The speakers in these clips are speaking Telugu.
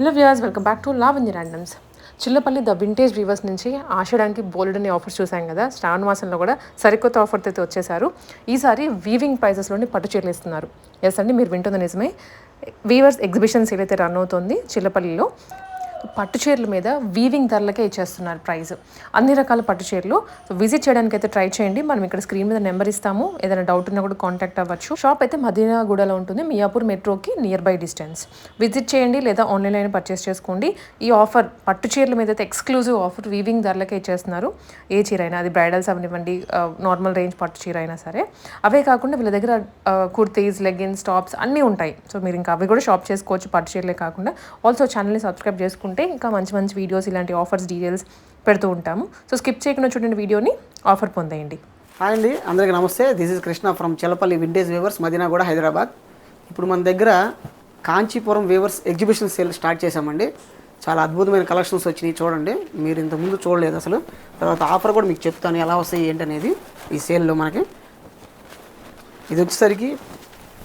Hello viewers welcome back to Lavanya randoms Chillapalli the vintage weavers నుంచి ఆషడానికి బోల్డ్ అనే ఆఫర్స్ చూసాం కదా శ్రావణ మాసంలో కూడా సరికొత్త ఆఫర్ అయితే వచ్చేసారు ఈసారి వీవింగ్ ప్రైసెస్లోని పట్టు చీరలు ఇస్తున్నారు. ఎస్ అండి మీరు వింటుంది నిజమే. వీవర్స్ ఎగ్జిబిషన్ సేల్ అయితే రన్ అవుతుంది చిల్లపల్లిలో. పట్టు చీరల మీద వీవింగ్ ధరలకే ఇచ్చేస్తున్నారు ప్రైస్ అన్ని రకాల పట్టు చీరలు. సో విజిట్ చేయడానికి అయితే ట్రై చేయండి. మనం ఇక్కడ స్క్రీన్ మీద నెంబర్ ఇస్తాము. ఏదైనా డౌట్ ఉన్నా కూడా కాంటాక్ట్ అవ్వచ్చు. షాప్ అయితే మదీనాగూడలో ఉంటుంది. మియాపూర్ మెట్రోకి నియర్ బై డిస్టెన్స్ విజిట్ చేయండి లేదా ఆన్లైన్ అయినా పర్చేస్ చేసుకోండి. ఈ ఆఫర్ పట్టు చీరల మీద అయితే ఎక్స్క్లూజివ్ ఆఫర్ వీవింగ్ ధరలకే ఇచ్చేస్తున్నారు. ఏ చీర అయినా అది బ్రైడల్స్ అవనివ్వండి నార్మల్ రేంజ్ పట్టు చీర అయినా సరే. అవే కాకుండా వీళ్ళ దగ్గర కుర్తీస్ లెగ్గిన్స్ టాప్స్ అన్నీ ఉంటాయి. సో మీరు ఇంకా అవి కూడా షాప్ చేసుకోవచ్చు. పట్టు చీరలే కాకుండా. ఆల్సో ఛానల్ని సబ్స్క్రైబ్ చేసుకుంటే ఇంకా మంచి మంచి వీడియోస్ ఇలాంటి ఆఫర్స్ డీటెయిల్స్ పెడుతూ ఉంటాము. సో స్కిప్ చేయకుండా చూడండి వీడియోని ఆఫర్ పొందేయండి. హాయ్ అండి అందరికీ నమస్తే. This is Krishna from Chelapalli vintage weavers Madinaguda Hyderabad ఇప్పుడు మన దగ్గర Kanchipuram weavers exhibition sale start చేశామండి. చాలా అద్భుతమైన కలెక్షన్స్ వచ్చినాయి చూడండి. మీరు ఇంతకుముందు చూడలేదు అసలు. తర్వాత ఆఫర్ కూడా మీకు చెప్తాను ఎలా వస్తాయి ఏంటి అనేది ఈ సేల్లో మనకి. ఇది వచ్చేసరికి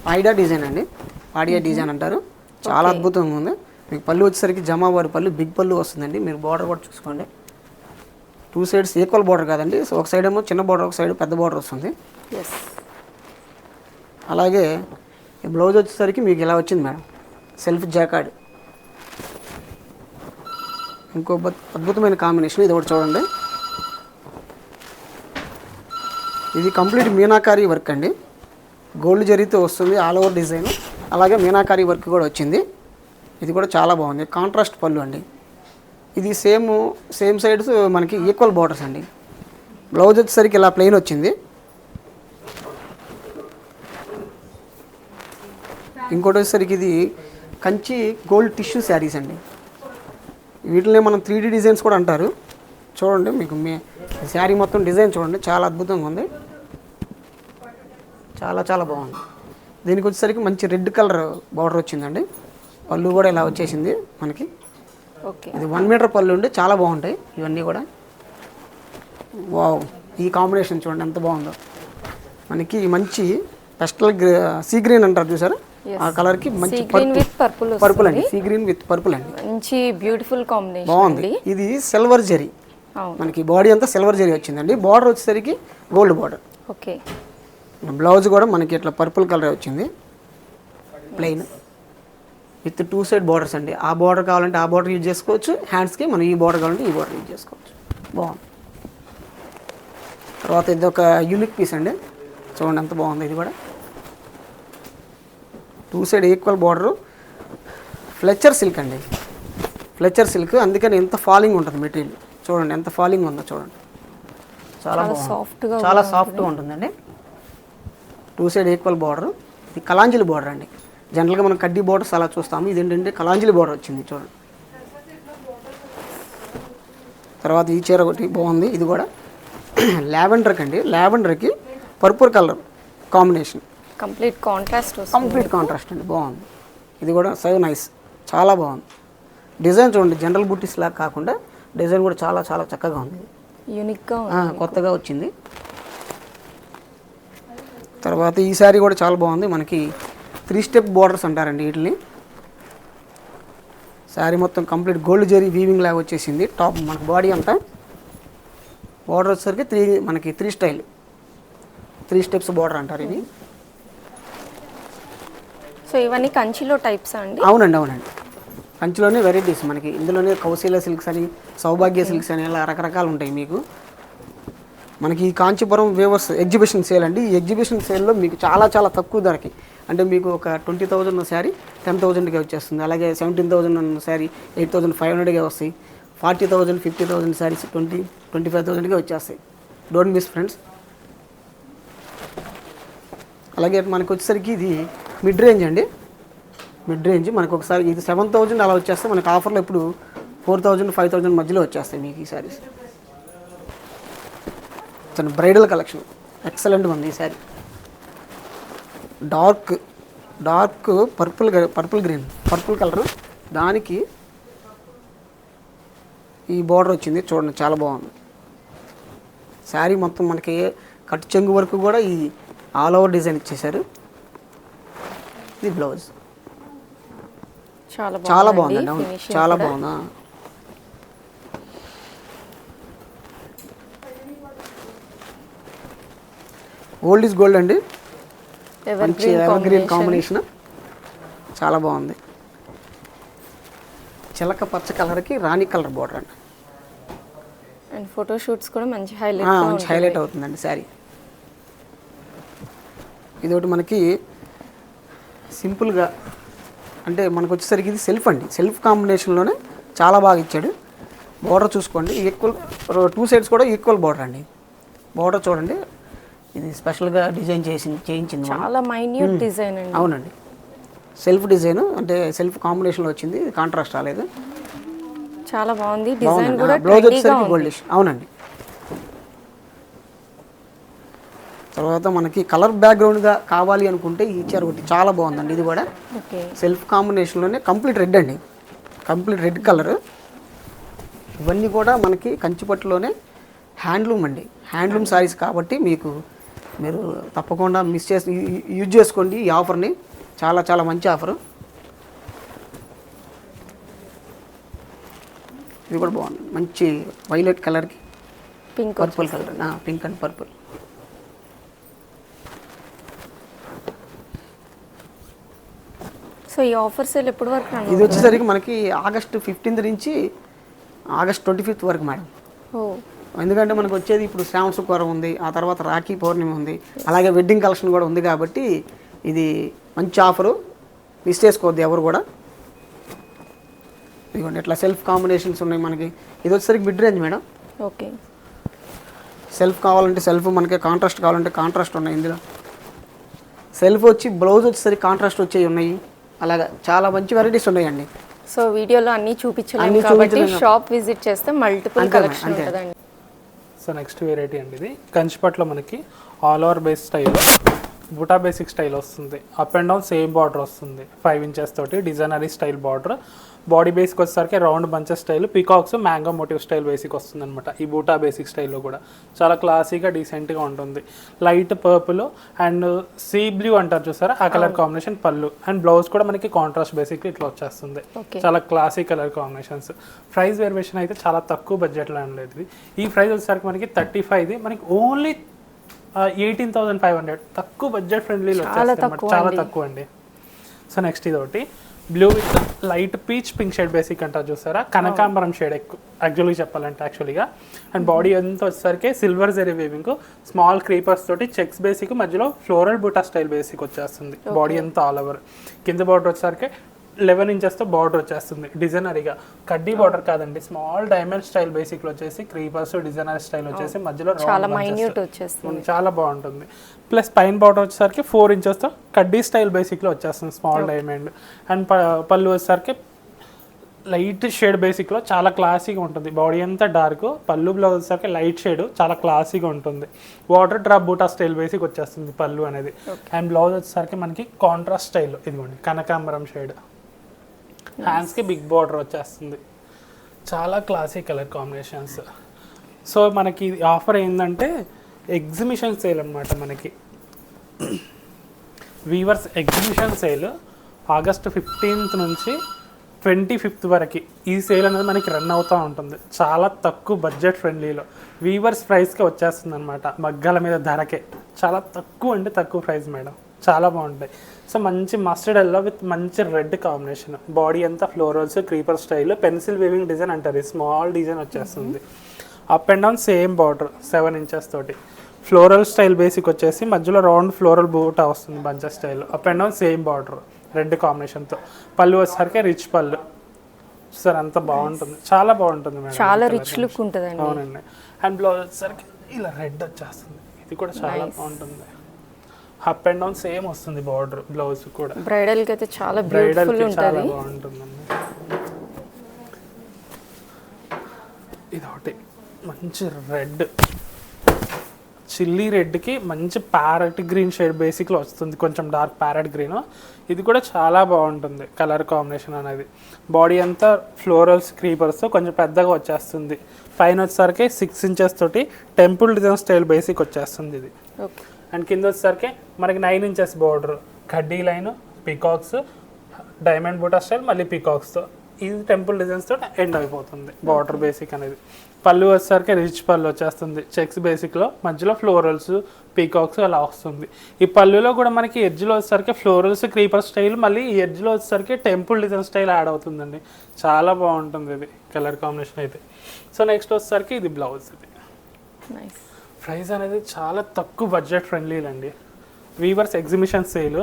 పాయిడా డిజైన్ అండి. పాడియా డిజైన్ అంటారు. చాలా అద్భుతంగా ఉంది. మీకు పళ్ళు వచ్చేసరికి జమావారి పళ్ళు బిగ్ పళ్ళు వస్తుందండి. మీరు బార్డర్ కూడా చూసుకోండి. టూ సైడ్స్ ఈక్వల్ బార్డర్ కాదండి. సో ఒక సైడ్ ఏమో చిన్న బార్డర్ ఒక సైడ్ పెద్ద బార్డర్ వస్తుంది. ఎస్ అలాగే ఈ బ్లౌజ్ వచ్చేసరికి మీకు ఇలా వచ్చింది మేడం. సెల్ఫ్ జాకాడ్ ఇంకో అద్భుత- అద్భుతమైన కాంబినేషన్ ఇది ఒకటి చూడండి. ఇది కంప్లీట్ మీనాకారి వర్క్ అండి. గోల్డ్ జరీతో వస్తుంది ఆల్ ఓవర్ డిజైన్ అలాగే మీనాకారి వర్క్ కూడా వచ్చింది. ఇది కూడా చాలా బాగుంది. కాంట్రాస్ట్ పళ్ళు అండి. ఇది సేమ్ సేమ్ సైడ్స్ మనకి ఈక్వల్ బార్డర్స్ అండి. బ్లౌజ్ వచ్చేసరికి ఇలా ప్లెయిన్ వచ్చింది. ఇంకోటి వచ్చేసరికి ఇది కంచి గోల్డ్ టిష్యూ శారీస్ అండి. వీటిని మనం త్రీ డీ డిజైన్స్ కూడా అంటారు. చూడండి మీకు మీ శారీ మొత్తం డిజైన్ చూడండి. చాలా అద్భుతంగా ఉంది. చాలా చాలా బాగుంది. దీనికి వచ్చేసరికి మంచి రెడ్ కలర్ బార్డర్ వచ్చిందండి. పళ్ళు కూడా ఇలా వచ్చేసింది మనకి. ఓకే. ఇది వన్ మీటర్ పళ్ళు ఉండి చాలా బాగుంటాయి ఇవన్నీ కూడా. వావ్ ఈ కాంబినేషన్ చూడండి ఎంత బాగుందో. మనకి మంచి పెస్టల్ సీ గ్రీన్ అంటారు చూసారా? ఆ కలర్కి మంచి sea green with purple purple అండి సీ గ్రీన్ విత్ పర్పుల్ అండి. మంచి బ్యూటిఫుల్ కాంబినేషన్ బాగుంది. ఇది సిల్వర్ జరీ మనకి బాడీ అంతా సిల్వర్ జరీ వచ్చిందండి. బార్డర్ వచ్చేసరికి గోల్డ్ బార్డర్. ఓకే. బ్లౌజ్ కూడా మనకి ఇట్లా పర్పుల్ కలర్ వచ్చింది. Plain. With two side borders అండి. ఆ బార్డర్ కావాలంటే ఆ బార్డర్ యూజ్ చేసుకోవచ్చు. హ్యాండ్స్కి మనం ఈ బార్డర్ కావాలంటే ఈ బార్డర్ యూజ్ చేసుకోవచ్చు. బాగుంది. తర్వాత ఇది ఒక యూనిక్ పీస్ అండి. చూడండి ఎంత బాగుంది ఇది కూడా. Two side equal border. Fletcher silk అండి. Fletcher silk. అందుకని ఎంత ఫాలింగ్ ఉంటుంది మెటీరియల్. చూడండి ఎంత ఫాలింగ్ ఉందో చూడండి. చాలా బాగుంది. సాఫ్ట్గా చాలా సాఫ్ట్గా ఉంటుందండి. Two side equal border. ఇది కలాంజలి బార్డర్ అండి. జనరల్గా మనం కడ్డీ బార్డర్స్ అలా చూస్తాము. ఇది ఏంటంటే కలాంజలి బార్డర్ వచ్చింది చూడండి. తర్వాత ఈ చీర ఒకటి బాగుంది. ఇది కూడా లావెండర్కి అండి లావెండర్కి purple colour combination. Complete contrast complete contrast అండి. బాగుంది. ఇది కూడా సైవ్ నైస్. చాలా బాగుంది. డిజైన్ చూడండి. జనరల్ బుట్టీస్ లాగా కాకుండా డిజైన్ కూడా చాలా చాలా చక్కగా ఉంది. యూనిక్గా ఆ, కొత్తగా వచ్చింది. తర్వాత ఈ శారీ కూడా చాలా బాగుంది. మనకి త్రీ స్టెప్ బోర్డర్స్ అంటారండి వీటిని. శారీ మొత్తం కంప్లీట్ గోల్డ్ జరీ వీవింగ్ లాగా వచ్చేసింది. టాప్ మనకి బాడీ అంతా బార్డర్ వచ్చేసరికి త్రీ మనకి three style. Three steps border అంటారు ఇది సో ఇవన్నీ కంచిలో టైప్స్ అండి? అవునండి అవునండి. కంచిలోనే వెరైటీస్ మనకి. ఇందులోనే కౌశల్య సిల్క్స్ అని సౌభాగ్య సిల్క్స్ అని ఇలా రకరకాలు ఉంటాయి మీకు. మనకి కాంచీపురం వేవర్స్ ఎగ్జిబిషన్ సేల్ అండి. ఈ ఎగ్జిబిషన్ సేల్లో మీకు చాలా చాలా తక్కువ ధరకి అంటే మీకు ఒక ట్వంటీ థౌజండ్ శారీ టెన్ థౌజండ్కే వచ్చేస్తుంది. అలాగే సెవెంటీన్ థౌజండ్ ఉన్న శారీ ఎయిట్ థౌజండ్ ఫైవ్ హండ్రెడ్గా వస్తాయి. Forty thousand fifty thousand saris twenty twenty five థౌజండ్కే వచ్చేస్తాయి. Don't miss friends. అలాగే మనకు వచ్చేసరికి ఇది మిడ్ రేంజ్ అండి. మిడ్ రేంజ్ మనకు ఒకసారి ఇది సెవెన్ థౌజండ్ అలా వచ్చేస్తే మనకు ఆఫర్లో ఇప్పుడు ఫోర్ థౌజండ్ ఫైవ్ థౌజండ్ మధ్యలో వచ్చేస్తాయి మీకు ఈ శారీస్. తను బ్రైడల్ కలెక్షన్. ఎక్సలెంట్ ఉంది ఈ sari. Dark dark purple purple green purple colour. దానికి ఈ బార్డర్ వచ్చింది చూడండి చాలా బాగుంది. శారీ మొత్తం మనకి కట్ చెంగు వరకు కూడా ఈ ఆల్ ఓవర్ డిజైన్ ఇచ్చేసారు ఇది బ్లౌజ్. చాలా చాలా బాగుందండి. అవును. చాలా. బాగుందా ఓల్డ్ ఈజ్ గోల్డ్ అండి. మంచి ఎవర్ గ్రీన్ కాంబినేషన్ చాలా బాగుంది. చిలక పచ్చ కలర్కి రాణి కలర్ బోర్డర్ అండి. అండ్ ఫోటో షూట్స్ కూడా మంచి హైలైట్ మంచి హైలైట్ అవుతుందండి శారీ ఇది ఒకటి మనకి సింపుల్గా అంటే మనకు వచ్చేసరికి ఇది సెల్ఫ్ అండి. సెల్ఫ్ కాంబినేషన్లోనే చాలా బాగా ఇచ్చాడు. బోర్డర్ చూసుకోండి ఈక్వల్ టూ సైడ్స్ కూడా ఈక్వల్ బోర్డర్ అండి. బోర్డర్ చూడండి ఇది స్పెషల్గా డిజైన్ చేసి చేయించింది. చాలా మైన్యూట్ డిజైన్ అండి. అవునండి. సెల్ఫ్ డిజైన్ అంటే సెల్ఫ్ కాంబినేషన్లో వచ్చింది కాంట్రాస్ట్ రాలేదు. చాలా బాగుంది. డిజైన్ కూడా బ్లౌజ్ వచ్చేసరికి గోల్డిష్ అవునండి. తర్వాత మనకి కలర్ బ్యాక్గ్రౌండ్గా కావాలి అనుకుంటే ఈ చీర ఒకటి చాలా బాగుందండి ఇది కూడా. ఓకే. సెల్ఫ్ కాంబినేషన్లోనే కంప్లీట్ రెడ్ అండి. Complete red colour. ఇవన్నీ కూడా మనకి కంచిపట్టులోనే హ్యాండ్లూమ్ అండి. హ్యాండ్లూమ్ సారీస్ కాబట్టి మీకు మీరు తప్పకుండా మిస్ చేసి యూజ్ చేసుకోండి ఈ ఆఫర్ని చాలా చాలా మంచి ఆఫరు ఇది కూడా బాగుంది. మంచి వైలెట్ కలర్కి pink purple colour pink and purple so ఈ ఆఫర్ సేల్ ఎప్పటి వరకు ఇది వచ్చేసరికి మనకి ఆగస్ట్ ఫిఫ్టీన్త్ నుంచి ఆగస్ట్ ట్వంటీ ఫిఫ్త్ వరకు మేడం ఓ. ఎందుకంటే మనకు వచ్చేది ఇప్పుడు శ్రావణ శుక్రవారం ఉంది ఆ తర్వాత రాఖీ పౌర్ణమి ఉంది అలాగే వెడ్డింగ్ కలెక్షన్ కూడా ఉంది కాబట్టి ఇది మంచి ఆఫరు మిస్ చేసుకోవద్దు ఎవరు కూడా. ఇదిగోండి ఇట్లా సెల్ఫ్ కాంబినేషన్స్ ఉన్నాయి మనకి. ఇది వచ్చేసరికి mid range madam. Okay. Self కావాలంటే సెల్ఫ్ మనకి కాంట్రాస్ట్ కావాలంటే కాంట్రాస్ట్ ఉన్నాయి ఇందులో. సెల్ఫ్ వచ్చి బ్లౌజ్ వచ్చేసరికి కాంట్రాస్ట్ వచ్చేవి ఉన్నాయి. అలాగా చాలా మంచి వెరైటీస్ ఉన్నాయండి. సో వీడియోలో అన్ని చూపించలేము అన్నీ కాబట్టి. షాప్ విజిట్ చేస్తే మల్టిపుల్ కలెక్షన్. ఉంటుందండి. సో నెక్స్ట్ వెరైటీ అండి ఇది. కంచిపట్లో మనకి all over base style buta basic style వస్తుంది. Up and down same border వస్తుంది. ఫైవ్ ఇంచెస్ తోటి డిజైనరీ స్టైల్ బార్డర్ బాడీ బేస్కి వచ్చేసరికి round bunches style peacocks mango motif style basic వస్తుంది అనమాట ఈ బూటా బేసిక్ స్టైల్లో కూడా. చాలా క్లాసీగా డీసెంట్గా ఉంటుంది. Light purple and sea blue అంటారు చూసారా? ఆ కలర్ కాంబినేషన్ పళ్ళు. అండ్ బ్లౌజ్ కూడా మనకి కాంట్రాస్ట్ బేసిక్ ఇట్లా వచ్చేస్తుంది. చాలా classic colour combinations price variation అయితే చాలా తక్కువ బడ్జెట్లో ఉండేది ఇది. ఈ ప్రైస్ వచ్చేసరికి మనకి థర్టీ ఫైవ్ది మనకి only eighteen thousand five hundred తక్కువ బడ్జెట్ ఫ్రెండ్లీలో చాలా. తక్కువ అండి. సో నెక్స్ట్ ఇది ఒకటి. Blue with light peach pink shade basic అంటారు చూసారా? కనకాంబరం షేడ్ ఎక్కువ యాక్చువల్గా చెప్పాలంటే యాక్చువల్గా అండ్ బాడీ అంతా వచ్చేసరికి silver zari weaving small creepers తోటి చెక్స్ బేసిక్ మధ్యలో ఫ్లోరల్ బూటా స్టైల్ బేసిక్ వచ్చేస్తుంది. బాడీ అంతా ఆల్ ఓవర్ కింద బార్డర్ వచ్చేసరికి లెవెన్ ఇంచెస్తో బార్డర్ వచ్చేస్తుంది. డిజైనరీగా. కడ్డీ బార్డర్ కాదండి. స్మాల్ డైమండ్ స్టైల్ బేసిక్లో వచ్చేసి క్రీపర్స్ డిజైనర్ స్టైల్ వచ్చేసి మధ్యలో చాలా. మైన్యూట్ వచ్చేస్తుంది. చాలా బాగుంటుంది. ప్లస్ పైన బార్డర్ వచ్చేసరికి ఫోర్ ఇంచెస్తో కడ్డీ స్టైల్ బేసిక్లో వచ్చేస్తుంది స్మాల్ డైమండ్. అండ్ పళ్ళు వచ్చేసరికి లైట్ షేడ్ బేసిక్లో చాలా క్లాసీగా ఉంటుంది. బాడీ అంతా డార్క్. పళ్ళు బ్లౌజ్ వచ్చేసరికి లైట్ షేడ్ చాలా క్లాసీగా ఉంటుంది. Water drop buta style basic వచ్చేస్తుంది పళ్ళు అనేది. అండ్ బ్లౌజ్ వచ్చేసరికి మనకి కాంట్రాస్ట్ స్టైల్ ఇదిగోండి. కనకాంబరం షేడ్. హ్యాండ్స్కి బిగ్ బార్డర్ వచ్చేస్తుంది. చాలా క్లాసిక్ కలర్ కాంబినేషన్స్ సో మనకి ఆఫర్ ఏంటంటే ఎగ్జిబిషన్ సేల్ అనమాట మనకి. Weavers exhibition sale August fifteenth నుంచి ట్వంటీ ఫిఫ్త్ వరకు ఈ సేల్ అనేది మనకి రన్ అవుతూ ఉంటుంది. చాలా తక్కువ బడ్జెట్ ఫ్రెండ్లీలో వీవర్స్ ప్రైస్కే వచ్చేస్తుంది అనమాట మగ్గాల మీద ధరకే. చాలా తక్కువ అంటే తక్కువ ప్రైస్ మేడం. చాలా బాగుంటాయి. సో మంచి మస్టర్డ్ ఎల్లో విత్ మంచి రెడ్ కాంబినేషన్ బాడీ అంతా florals creeper style pencil weaving design అంటారు. స్మాల్ డిజైన్ వచ్చేస్తుంది. Up and down same border seven inches తోటి. ఫ్లోరల్ స్టైల్ బేసిక్ వచ్చేసి మధ్యలో రౌండ్ ఫ్లోరల్ బూటా వస్తుంది bunches style up and down same border red కాంబినేషన్తో పళ్ళు వచ్చేసరికి రిచ్ పళ్ళు. సార్ అంత బాగుంటుంది. చాలా బాగుంటుంది మేడం. చాలా రిచ్ లుక్ ఉంటుందండి. అవునండి. అండ్ బ్లౌజ్ వచ్చేసరికి ఇలా రెడ్ వచ్చేస్తుంది. ఇది కూడా చాలా బాగుంటుంది. అప్ అండ్ డౌన్ సేమ్ వస్తుంది బార్డర్ బ్లౌజ్ కూడా. బ్రైడల్కి అయితే చాలా బ్రైడల్ చాలా బాగుంటుందండి ఇది ఒకటి. మంచి రెడ్. చిల్లీ రెడ్కి మంచి ప్యారెట్ గ్రీన్ షేడ్ బేసిక్లో వస్తుంది. కొంచెం డార్క్ ప్యారెట్ గ్రీన్. ఇది కూడా చాలా బాగుంటుంది కలర్ కాంబినేషన్ అనేది. బాడీ అంతా ఫ్లోరల్స్ క్రీపర్స్తో కొంచెం పెద్దగా వచ్చేస్తుంది. పైన వచ్చేసరికి సిక్స్ ఇంచెస్ తోటి టెంపుల్ డిజైన్ స్టైల్ బేసిక్ వచ్చేస్తుంది ఇది. ఓకే. అండ్ కింద వచ్చేసరికి మనకి నైన్ ఇంచెస్ బార్డర్ కడ్డీ line peacocks diamond buta style మళ్ళీ పీకాక్స్తో ఇది టెంపుల్ డిజైన్స్తో ఎండ్ అయిపోతుంది బార్డర్ బేసిక్ అనేది. పళ్ళు వచ్చేసరికి రిచ్ పళ్ళు వచ్చేస్తుంది. చెక్స్ బేసిక్లో మధ్యలో ఫ్లోరల్స్ పీకాక్స్ అలా వస్తుంది. ఈ పళ్ళులో కూడా మనకి ఎడ్జ్లో వచ్చేసరికి ఫ్లోరల్స్ క్రీపర్ స్టైల్ మళ్ళీ ఈ ఎడ్జ్లో వచ్చేసరికి టెంపుల్ డిజైన్ స్టైల్ యాడ్ అవుతుందండి. చాలా బాగుంటుంది ఇది కలర్ కాంబినేషన్ అయితే. సో నెక్స్ట్ వచ్చేసరికి ఇది బ్లౌజ్ ఇది. నైస్ ప్రైస్ అనేది చాలా తక్కువ బడ్జెట్ ఫ్రెండ్లీ అండి weavers exhibition sale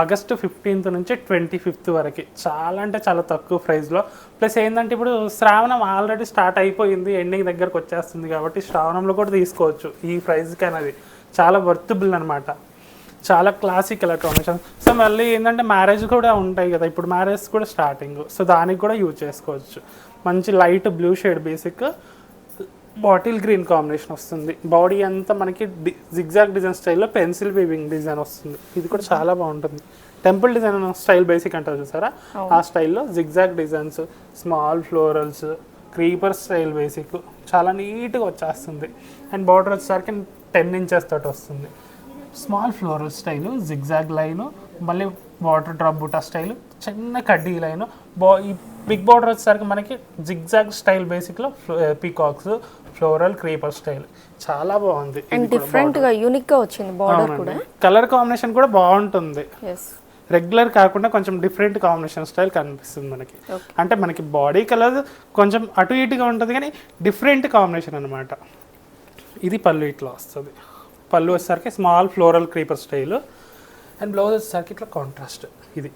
August fifteenth నుంచి ట్వంటీ ఫిఫ్త్ వరకు. చాలా అంటే చాలా తక్కువ ప్రైస్లో. ప్లస్ ఏంటంటే ఇప్పుడు శ్రావణం ఆల్రెడీ స్టార్ట్ అయిపోయింది ఎండింగ్ దగ్గరకు వచ్చేస్తుంది కాబట్టి శ్రావణంలో కూడా తీసుకోవచ్చు ఈ ప్రైస్కి అనేది. చాలా వర్తబుల్ అనమాట చాలా క్లాసిక్ ఎలక్ట్రానిక్స్. సో మళ్ళీ ఏంటంటే మ్యారేజ్ కూడా ఉంటాయి కదా ఇప్పుడు మ్యారేజ్ కూడా స్టార్టింగ్. సో దానికి కూడా యూజ్ చేసుకోవచ్చు. మంచి light blue shade basic. Bottle green combination వస్తుంది. బాడీ అంతా మనకి జిగ్జాగ్ డిజైన్ స్టైల్లో పెన్సిల్ వీవింగ్ డిజైన్ వస్తుంది. ఇది కూడా చాలా బాగుంటుంది. టెంపుల్ డిజైన్ స్టైల్ బేసిక్ అంటారు చూసారా? ఆ స్టైల్లో zigzag designs small florals creeper style basic చాలా నీట్గా వచ్చేస్తుంది. అండ్ బార్డర్ వచ్చేసరికి టెన్ ఇంచెస్ తోటి వస్తుంది. Small floral style zigzag line మళ్ళీ వాటర్ డ్రాప్ బుటా స్టైల్ చిన్న కడ్డీ లైన్. బా ఈ బిగ్ బార్డర్ వచ్చేసరికి మనకి జిగ్జాగ్ స్టైల్ బేసిక్లో పీకాక్స్ ఫ్లోరల్ క్రీపర్ స్టైల్ చాలా బాగుంది. అండ్ డిఫరెంట్గా యూనిక్గా వచ్చింది బార్డర్ కూడా. కలర్ కాంబినేషన్ కూడా బాగుంటుంది. రెగ్యులర్ కాకుండా కొంచెం డిఫరెంట్ కాంబినేషన్ స్టైల్ కనిపిస్తుంది మనకి. అంటే మనకి బాడీ కలర్ కొంచెం అటు ఇటుగా ఉంటుంది కానీ డిఫరెంట్ కాంబినేషన్ అనమాట ఇది పళ్ళు ఇట్లా వస్తుంది. పళ్ళు వచ్చేసరికి small floral creeper style and blouse వచ్చేసరికి ఇట్లా కాంట్రాస్ట్ ఇది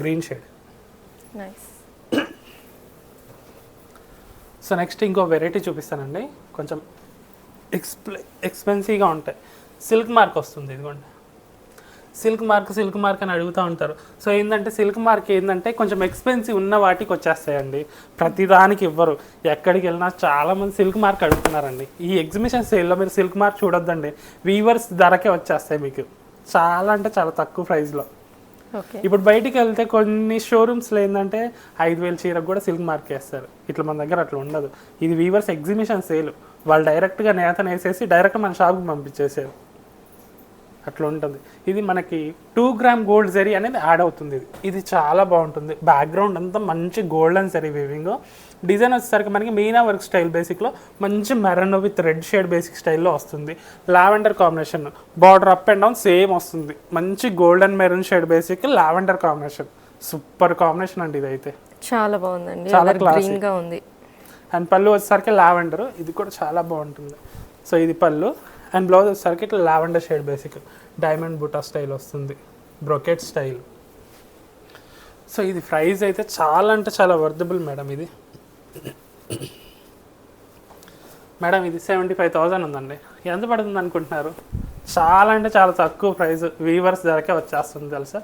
green shade nice so next ఇంకో వెరైటీ చూపిస్తానండి. కొంచెం ఎక్స్ప్లె ఎక్స్పెన్సివ్గా ఉంటాయి. సిల్క్ మార్క్ వస్తుంది ఇదిగోండి. సిల్క్ మార్క్ సిల్క్ మార్క్ అని అడుగుతూ ఉంటారు. సో ఏంటంటే సిల్క్ మార్క్ ఏంటంటే కొంచెం ఎక్స్పెన్సివ్ ఉన్న వాటికి వచ్చేస్తాయండి. ప్రతిదానికి ఇవ్వరు. ఎక్కడికి వెళ్ళినా చాలామంది సిల్క్ మార్క్ అడుగుతున్నారండి. ఈ ఎగ్జిబిషన్ సేల్లో మీరు సిల్క్ మార్క్ చూడొద్దండి. వీవర్స్ ధరకే వచ్చేస్తాయి మీకు. చాలా అంటే చాలా తక్కువ ప్రైస్లో. ఇప్పుడు బయటికి వెళ్తే కొన్ని షోరూమ్స్లో ఏంటంటే ఐదు వేల చీరకు కూడా సిల్క్ మార్క్ వేస్తారు ఇట్లా మన దగ్గర అట్లా ఉండదు. ఇది వీవర్స్ ఎగ్జిబిషన్ సేల్. వాళ్ళు డైరెక్ట్గా నేతను వేసేసి డైరెక్ట్ మన షాప్కి పంపించేసారు అట్లా ఉంటుంది. ఇది మనకి టూ గ్రామ్ గోల్డ్ జరీ అనేది యాడ్ అవుతుంది ఇది. ఇది చాలా బాగుంటుంది. బ్యాక్గ్రౌండ్ అంతా మంచి గోల్డెన్ జరీ వీవింగ్ డిజైన్ వచ్చేసరికి మనకి మీనా వర్క్ స్టైల్ బేసిక్లో మంచి maroon with red shade basic స్టైల్లో వస్తుంది. Lavender combination border up and down same వస్తుంది. మంచి golden maroon shade basic lavender combination super combination అండి ఇదైతే. చాలా బాగుందండి. చాలా classy. గ్రీన్గా ఉంది. అండ్ పళ్ళు వచ్చేసరికి లావెండర్ ఇది కూడా చాలా బాగుంటుంది. సో ఇది పళ్ళు. అండ్ బ్లౌజ్ వచ్చేసరికి ఇట్లా lavender shade basic. Diamond buta style వస్తుంది. బ్రొకెట్ స్టైల్ సో ఇది ప్రైస్ అయితే చాలా అంటే చాలా వర్దబుల్ మేడం ఇది. మేడం ఇది సెవెంటీ ఫైవ్ థౌజండ్ ఉందండి. ఎంత పడుతుంది అనుకుంటున్నారు? చాలా అంటే చాలా తక్కువ ప్రైస్ వీవర్స్ ధరకే వచ్చేస్తుంది తెలుసా?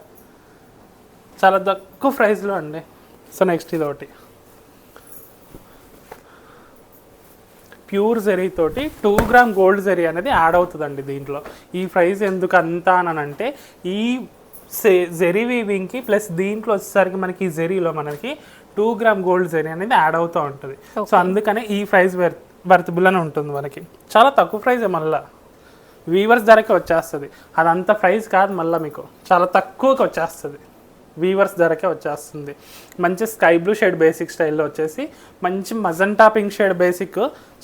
చాలా తక్కువ ప్రైస్లో అండి. సో నెక్స్ట్ ఇది ఒకటి ప్యూర్ జెరీ తోటి టూ గ్రామ్ గోల్డ్ జెరీ అనేది యాడ్ అవుతుందండి దీంట్లో. ఈ ప్రైస్ ఎందుకు అంతా అని అంటే ఈ జెరీ వీవింగ్కి ప్లస్ దీంట్లో వచ్చేసరికి మనకి ఈ జెరీలో మనకి టూ గ్రామ్ గోల్డ్ జెరీ అనేది యాడ్ అవుతూ ఉంటుంది. సో అందుకనే ఈ ప్రైస్ వర్తబుల్ అని ఉంటుంది మనకి. చాలా తక్కువ ప్రైస్ మళ్ళీ. వీవర్స్ ధరకే వచ్చేస్తుంది. అదంత ప్రైస్ కాదు మళ్ళీ మీకు. చాలా తక్కువకి వచ్చేస్తుంది. వీవర్స్ ధరకే వచ్చేస్తుంది. మంచి స్కై బ్లూ షేడ్ బేసిక్ స్టైల్లో వచ్చేసి మంచి మజంటా పింక్ షేడ్ బేసిక్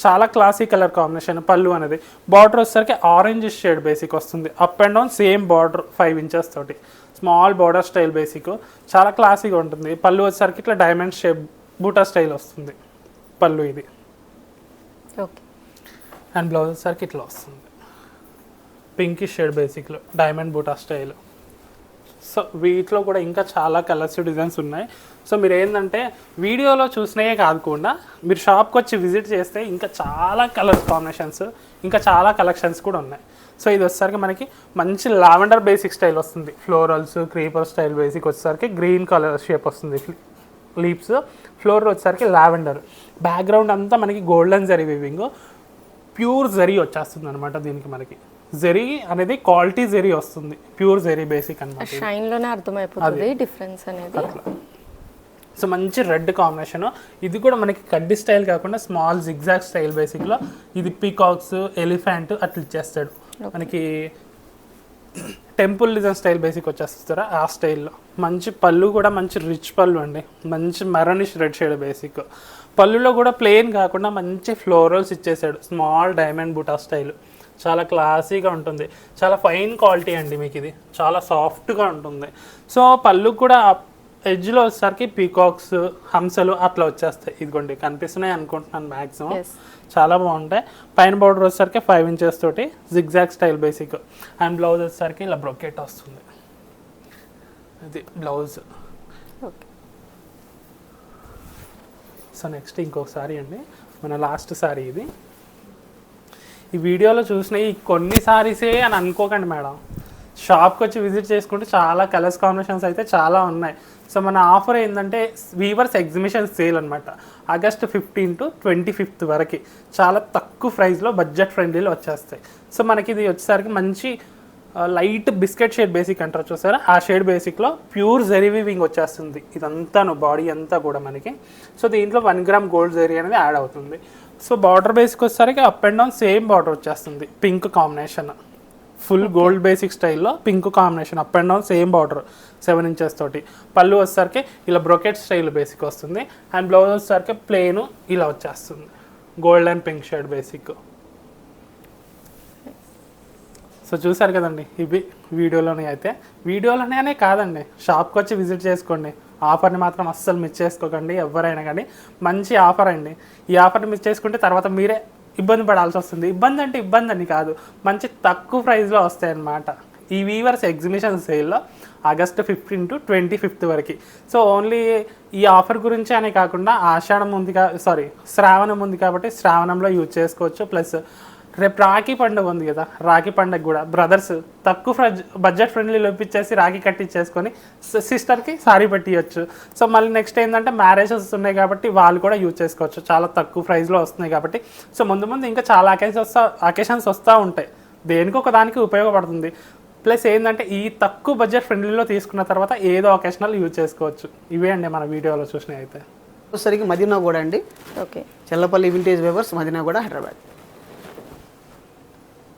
చాలా క్లాసిక్ కలర్ కాంబినేషన్ పళ్ళు అనేది. బార్డర్ వచ్చేసరికి ఆరెంజ్ షేడ్ బేసిక్ వస్తుంది. Up and down same border five inches తోటి. స్మాల్ బార్డర్ స్టైల్ బేసిక్ చాలా క్లాసిక్గా ఉంటుంది. పళ్ళు వచ్చేసరికి ఇట్లా డైమండ్ షేప్ బూటా స్టైల్ వస్తుంది. పళ్ళు ఇది. ఓకే అండ్ బ్లౌజ్ వచ్చేసరికి ఇట్లా వస్తుంది. పింకిష్ షేడ్ బేసిక్లో డైమండ్ బూటా స్టైల్ సో వీటిలో కూడా ఇంకా చాలా కలర్స్ డిజైన్స్ ఉన్నాయి. సో మీరు ఏంటంటే వీడియోలో చూసినయే కాకుండా మీరు షాప్కి వచ్చి విజిట్ చేస్తే ఇంకా చాలా కలర్స్ కాంబినేషన్స్ ఇంకా చాలా కలెక్షన్స్ కూడా ఉన్నాయి. సో ఇది వచ్చేసరికి మనకి మంచి లావెండర్ బేసిక్ స్టైల్ వస్తుంది. ఫ్లోరల్స్ క్రీపర్ స్టైల్ బేసిక్ వచ్చేసరికి గ్రీన్ కలర్ షేప్ వస్తుంది. లీప్స్ ఫ్లోర్ వచ్చేసరికి లావెండర్ బ్యాక్గ్రౌండ్ అంతా మనకి golden zari weaving pure zari వచ్చేస్తుంది అనమాట దీనికి మనకి. జరీ అనేది క్వాలిటీ జరీ వస్తుంది. ప్యూర్ జరీ బేసిక్ అనమాట షైన్లోనే అర్థమైపోతుంది డిఫరెన్స్ అనేది. సో మంచి రెడ్ కాంబినేషన్. ఇది కూడా మనకి కడ్డీ స్టైల్ కాకుండా స్మాల్ జిగ్జాగ్ స్టైల్ బేసిక్లో ఇది పీకాక్స్ ఎలిఫెంట్ అట్లా ఇచ్చేస్తాడు. మనకి టెంపుల్ డిజైన్ స్టైల్ బేసిక్ వచ్చేస్తారా ఆ స్టైల్లో. మంచి పళ్ళు కూడా మంచి రిచ్ పళ్ళు అండి. మంచి మెరనిష్ రెడ్ షేడ్ బేసిక్. పళ్ళులో కూడా ప్లెయిన్ కాకుండా మంచి ఫ్లోరల్స్ ఇచ్చేసాడు. Small diamond buta style. చాలా క్లాసీగా ఉంటుంది. చాలా ఫైన్ క్వాలిటీ అండి మీకు ఇది. చాలా సాఫ్ట్గా ఉంటుంది. సో పళ్ళు కూడా ఎడ్జ్లో వచ్చేసరికి పీకాక్స్ హంసలు అట్లా వచ్చేస్తాయి. ఇదిగోండి కనిపిస్తున్నాయి అనుకుంటున్నాను మ్యాక్సిమం. చాలా బాగుంటాయి. పైన బార్డర్ వచ్చేసరికి ఫైవ్ ఇంచెస్ తోటి zigzag style basic. And blouse వచ్చేసరికి ఇలా బ్రొకెట్ వస్తుంది. ఇది బ్లౌజ్. ఓకే. సో నెక్స్ట్ ఇంకొక సారీ అండి. మన లాస్ట్ సారీ ఇది. ఈ వీడియోలో చూసిన ఈ కొన్ని సారీసే అని అనుకోకండి మేడం. షాప్కి వచ్చి విజిట్ చేసుకుంటే చాలా కలర్స్ కాంబినేషన్స్ అయితే చాలా ఉన్నాయి. సో మన ఆఫర్ ఏంటంటే వీవర్స్ ఎగ్జిబిషన్ సేల్ అనమాట August fifteen to twenty fifth వరకు. చాలా తక్కువ ప్రైస్లో బడ్జెట్ ఫ్రెండ్లీలో వచ్చేస్తాయి. సో మనకి ఇది వచ్చేసరికి మంచి లైట్ బిస్కెట్ షేడ్ బేసిక్ అంటారు చూసారా? ఆ షేడ్ బేసిక్లో ప్యూర్ జెరీ వీవింగ్ వచ్చేస్తుంది. ఇదంతాను బాడీ అంతా కూడా మనకి. సో దీంట్లో వన్ గ్రామ్ గోల్డ్ జెరీ అనేది యాడ్ అవుతుంది. సో బార్డర్ బేసిక్ వచ్చేసరికి up and down same border వచ్చేస్తుంది. Pink combination full gold basic స్టైల్లో pink combination up and down same border seven inches తోటి. పళ్ళు వచ్చేసరికి ఇలా బ్రొకెట్ స్టైల్ బేసిక్ వస్తుంది. అండ్ బ్లౌజ్ వచ్చేసరికి ప్లెయిన్ ఇలా వచ్చేస్తుంది. Gold and pink shade basic so చూసారు కదండి ఇవి వీడియోలోనే అయితే. వీడియోలోనే కాదండి షాప్కి వచ్చి విజిట్ చేసుకోండి. ఆఫర్ని మాత్రం అస్సలు మిస్ చేసుకోకండి ఎవరైనా కానీ. మంచి ఆఫర్ అండి. ఈ ఆఫర్ని మిస్ చేసుకుంటే తర్వాత మీరే ఇబ్బంది పడాల్సి వస్తుంది. ఇబ్బంది అంటే ఇబ్బంది అని కాదు మంచి తక్కువ ప్రైస్లో వస్తాయన్నమాట. ఈ వీవర్స్ ఎగ్జిబిషన్ సేల్లో August fifteen to twenty fifth వరకు. సో ఓన్లీ ఈ ఆఫర్ గురించి అనే కాకుండా ఆషాఢం ఉంది కా సారీ శ్రావణం ఉంది కాబట్టి శ్రావణంలో యూజ్ చేసుకోవచ్చు. ప్లస్ రేపు రాఖీ పండుగ ఉంది కదా రాఖీ పండుగ కూడా. బ్రదర్స్ తక్కువ బడ్జెట్ ఫ్రెండ్లీలో ఇప్పించేసి రాఖీ కట్టించేసుకొని సిస్టర్కి సారీ పెట్టియచ్చు. సో మళ్ళీ నెక్స్ట్ ఏంటంటే మ్యారేజెస్ ఉన్నాయి కాబట్టి వాళ్ళు కూడా యూజ్ చేసుకోవచ్చు. చాలా తక్కువ ప్రైస్లో వస్తున్నాయి కాబట్టి. సో ముందు ముందు ఇంకా చాలా అకేషన్స్ వస్తా అకేషన్స్ వస్తూ ఉంటాయి. దేనికి ఒక దానికి ఉపయోగపడుతుంది. ప్లస్ ఏంటంటే ఈ తక్కువ బడ్జెట్ ఫ్రెండ్లీలో తీసుకున్న తర్వాత ఏదో ఒకేషనల్ యూజ్ చేసుకోవచ్చు. ఇవే అండి మన వీడియోలో చూసినవి అయితే. వచ్చేసరికి మదీనా కూడా అండి. Okay. Chellapalli vintage weavers Madina కూడా హైదరాబాద్.